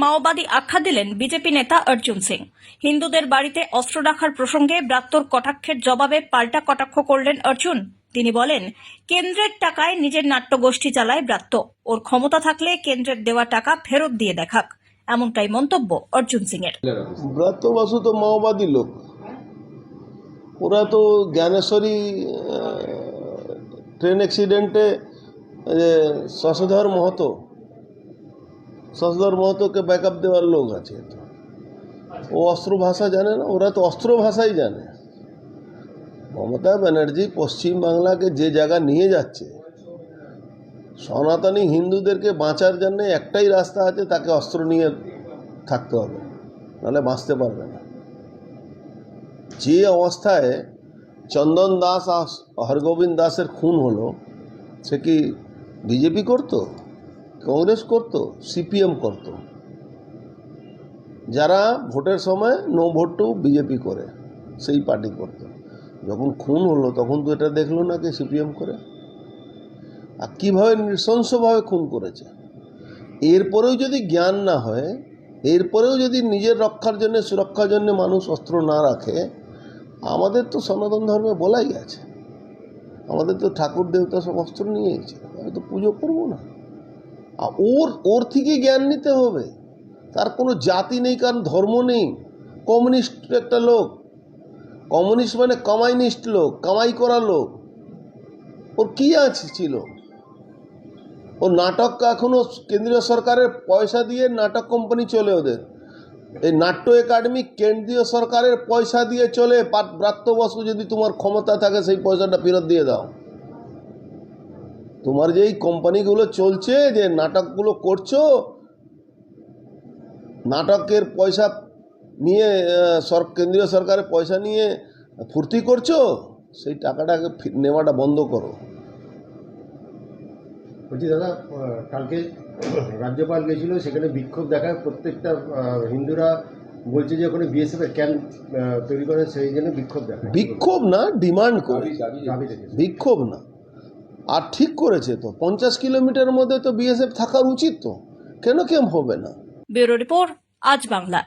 মাওবাদী আখ্যা দিলেন বিজেপি নেতা অর্জুন সিং। হিন্দুদের বাড়িতে অস্ত্র রাখার প্রসঙ্গে ব্রাত্যর কটাক্ষের জবাবে পাল্টা কটাক্ষ করলেন অর্জুন। তিনি বলেন, কেন্দ্রের টাকায় নিজের নাট্যগোষ্ঠী চালায় ব্রাত্য ওর ক্ষমতা থাকলে কেন্দ্রের দেওয়া টাকা ফেরত দিয়ে দেখাক। এমনটাই মন্তব্য অর্জুন সিং এর ব্রাত্য বাসু তো মাওবাদী লোক। ওরা তো জ্ঞানেশ্বরী ট্রেন অ্যাক্সিডেন্টে শশধর মহতো। শশধর মহতোকে ব্যাকআপ দেওয়ার লোক আছে তো। ও অস্ত্র ভাষা জানে না, ওরা তো অস্ত্র ভাষাই জানে। মমতা ব্যানার্জি পশ্চিমবাংলাকে যে জায়গা নিয়ে যাচ্ছে, সনাতনী হিন্দুদেরকে বাঁচার জন্য একটাই রাস্তা আছে, তাকে অস্ত্র নিয়ে থাকতে হবে, নাহলে বাঁচতে পারবে না। যে অবস্থায় চন্দন দাস আর হরগোবিন্দ দাসের খুন হলো, সে কি বিজেপি করতো? কংগ্রেস করতো, সিপিএম করতো। যারা ভোটের সময় নো ভোট টু বিজেপি করে, সেই পার্টি করতো। যখন খুন হলো, তখন তো এটা দেখল না কি সিপিএম করে। আর কীভাবে নৃশংসভাবে খুন করেছে? এরপরেও যদি জ্ঞান না হয়, এরপরেও যদি নিজের রক্ষার জন্য, সুরক্ষার জন্য মানুষ অস্ত্র না রাখে, আমাদের তো সনাতন ধর্মে বলাই আছে। আমাদের তো ঠাকুর, দেবতা সব অস্ত্র নিয়েছে আমি তো পুজো করব না। ওর ওর থেকে জ্ঞান নিতে হবে। তার কোনো জাতি নেই, কারণ ধর্ম নেই। কমিউনিস্ট একটা লোক। কমিউনিস্ট মানে কামাইনিস্ট লোক, কামাই করা লোক। ওর কী আছে ছিল? ও নাটক এখনও কেন্দ্রীয় সরকারের পয়সা দিয়ে নাটক কোম্পানি চলে ওদের। এই নাট্য একাডেমি কেন্দ্রীয় সরকারের পয়সা দিয়ে চলে ব্রাত্য বসু যদি তোমার ক্ষমতা থাকে, সেই পয়সাটা ফেরত দিয়ে দাও। তোমার যে এই কোম্পানিগুলো চলছে যে নাটকগুলো করছ নাটকের পয়সা নিয়ে সর কেন্দ্রীয় সরকারের পয়সা নিয়ে ফুর্তি করছ সেই টাকাটাকে নেওয়াটা বন্ধ করো। বলছি দাদা কালকে রাজ্যপাল গেছিল সেখানে বিক্ষোভ দেখায় প্রত্যেকটা হিন্দুরা বলছে যে ওখানে বিএসএফ এর ক্যাম্প তৈরি করে সেই জন্য বিক্ষোভ দেখায়। বিক্ষোভ না ডিমান্ড করে। বিক্ষোভ না। আর ঠিক করেছে তো। পঞ্চাশ কিলোমিটার মধ্যে তো বিএসএফ থাকা উচিত তো। কেন কেম হবে না? ব্যুরো রিপোর্ট, আজ বাংলা।